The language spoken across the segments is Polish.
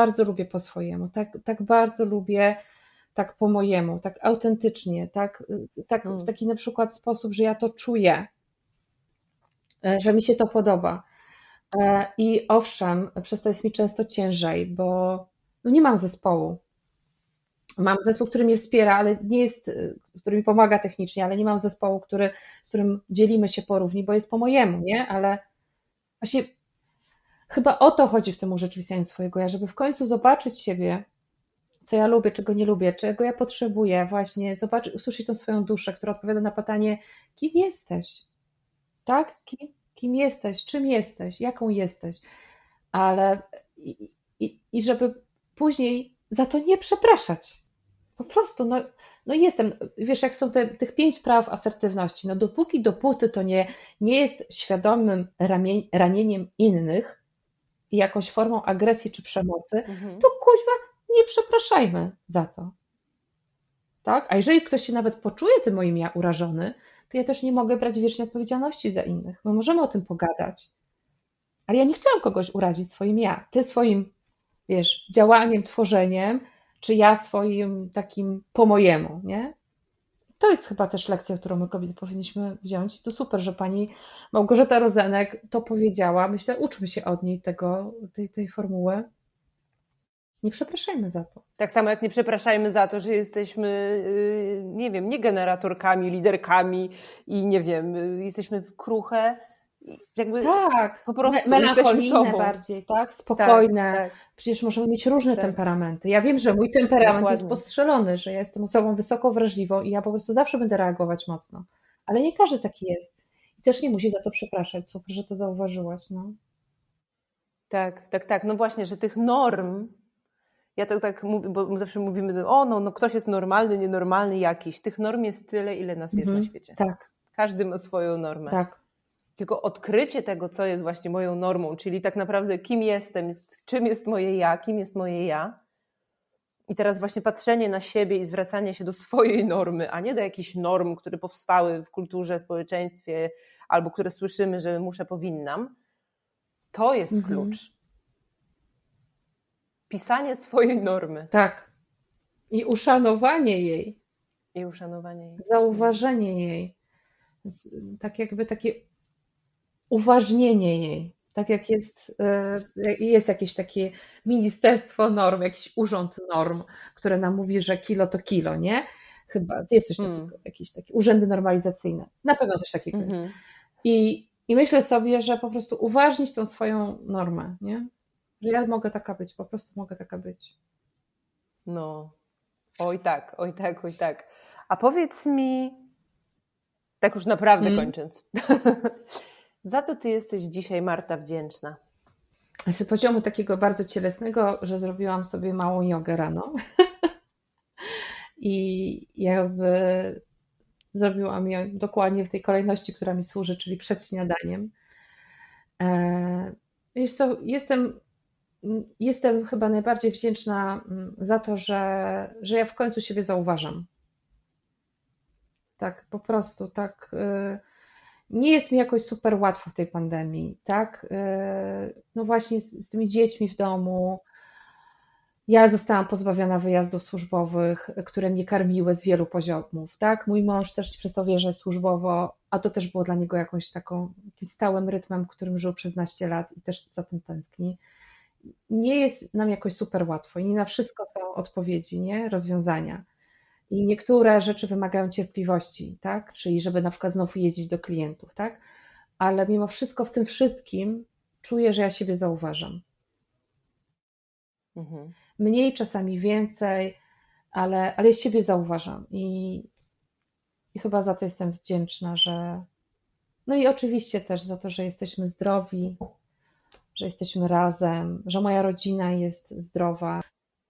bardzo lubię po swojemu, tak, tak bardzo lubię tak po mojemu, tak autentycznie, tak, tak w taki na przykład sposób, że ja to czuję, e, że mi się to podoba. E, I owszem, przez to jest mi często ciężej, bo no nie mam zespołu. Mam zespół, który mnie wspiera, ale nie jest, y, który mi pomaga technicznie, ale nie mam zespołu, który, z którym dzielimy się porówni, bo jest po mojemu, nie? Ale właśnie chyba o to chodzi w tym urzeczywistnianiu swojego ja, żeby w końcu zobaczyć siebie, co ja lubię, czego nie lubię, czego ja potrzebuję, właśnie zobaczyć, usłyszeć tą swoją duszę, która odpowiada na pytanie, kim jesteś? Tak? Kim, kim jesteś? Czym jesteś? Jaką jesteś? Ale i, i, i żeby później za to nie przepraszać. Po prostu, no, no jestem, wiesz, jak są te, tych pięć praw asertywności, no dopóki, dopóty to nie, nie jest świadomym ramie, ranieniem innych jakąś formą agresji czy przemocy, Mhm. to kuźwa, nie przepraszajmy za to. Tak? A jeżeli ktoś się nawet poczuje tym moim ja urażony, to ja też nie mogę brać wiecznie odpowiedzialności za innych. My możemy o tym pogadać. Ale ja nie chciałam kogoś urazić swoim ja. Ty swoim, wiesz, działaniem, tworzeniem, czy ja swoim takim po mojemu, nie? To jest chyba też lekcja, którą my kobiety powinniśmy wziąć. To super, że pani Małgorzata Rozenek to powiedziała. Myślę, uczmy się od niej tego, tej, tej formuły. Nie przepraszajmy za to. Tak samo jak nie przepraszajmy za to, że jesteśmy, y, nie wiem, nie generatorkami, liderkami i nie wiem, y, jesteśmy w kruche. Jakby Tak, po prostu melancholijne bardziej, tak? Tak, Spokojne. tak. Przecież możemy mieć różne Tak. temperamenty. Ja wiem, że mój temperament jest Dokładnie. postrzelony, że ja jestem osobą wysoko wrażliwą i ja po prostu zawsze będę reagować mocno. Ale nie każdy taki jest. I też nie musi za to przepraszać. Super, że to zauważyłaś. No. Tak, tak, tak. No właśnie, że tych norm, ja tak, tak mówię, bo my zawsze mówimy, o no, no ktoś jest normalny, nienormalny jakiś. Tych norm jest tyle, ile nas jest na Mhm. świecie. Tak, Każdy ma swoją normę. tak. Tylko odkrycie tego, co jest właśnie moją normą, czyli tak naprawdę kim jestem, czym jest moje ja, kim jest moje ja. I teraz właśnie patrzenie na siebie i zwracanie się do swojej normy, a nie do jakichś norm, które powstały w kulturze, społeczeństwie, albo które słyszymy, że muszę, powinnam. To jest Mhm. klucz. Pisanie swojej normy Tak. I uszanowanie jej, i uszanowanie jej. zauważenie jej, tak jakby takie uważnienie jej. Tak jak jest, e, jest jakieś takie ministerstwo norm, jakiś urząd norm, które nam mówi, że kilo to kilo, nie? Chyba jest coś takiego, Mm. jakieś takie urzędy normalizacyjne. Na pewno coś takiego jest. Mhm. I, I myślę sobie, że po prostu uważnić tą swoją normę, nie? Że ja mogę taka być, po prostu mogę taka być. No. Oj tak, oj tak, oj tak. A powiedz mi, tak już naprawdę Mm. kończąc, za co ty jesteś dzisiaj, Marta, wdzięczna? Z poziomu takiego bardzo cielesnego, że zrobiłam sobie małą jogę rano i jakby zrobiłam ją dokładnie w tej kolejności, która mi służy, czyli przed śniadaniem. E, Wiesz co, jestem, jestem chyba najbardziej wdzięczna mm, za to, że, że ja w końcu siebie zauważam. Tak, po prostu, tak. y, Nie jest mi jakoś super łatwo w tej pandemii, tak? Y, No właśnie z, z tymi dziećmi w domu. Ja zostałam pozbawiona wyjazdów służbowych, które mnie karmiły z wielu poziomów, tak? Mój mąż też przestał wjeżdżać służbowo, a to też było dla niego jakąś taką, stałym rytmem, którym żył przez naście lat i też za tym tęskni. Nie jest nam jakoś super łatwo i nie na wszystko są odpowiedzi, nie? Rozwiązania. I niektóre rzeczy wymagają cierpliwości, tak? Czyli żeby na przykład znowu jeździć do klientów, tak? Ale mimo wszystko w tym wszystkim czuję, że ja siebie zauważam. Mhm. Mniej, czasami więcej, ale, ale siebie zauważam i, i chyba za to jestem wdzięczna, że. No i oczywiście też za to, że jesteśmy zdrowi, że jesteśmy razem, że moja rodzina jest zdrowa.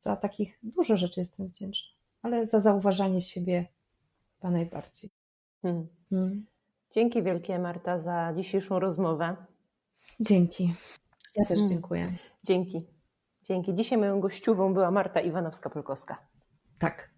Za takich dużo rzeczy jestem wdzięczna, ale za zauważanie siebie chyba najbardziej. Mhm. Mm. Dzięki wielkie, Marta, za dzisiejszą rozmowę. Dzięki. Ja też Mm. dziękuję. Dzięki. Dzięki. Dzisiaj moją gościową była Marta Iwanowska-Polkowska. Tak.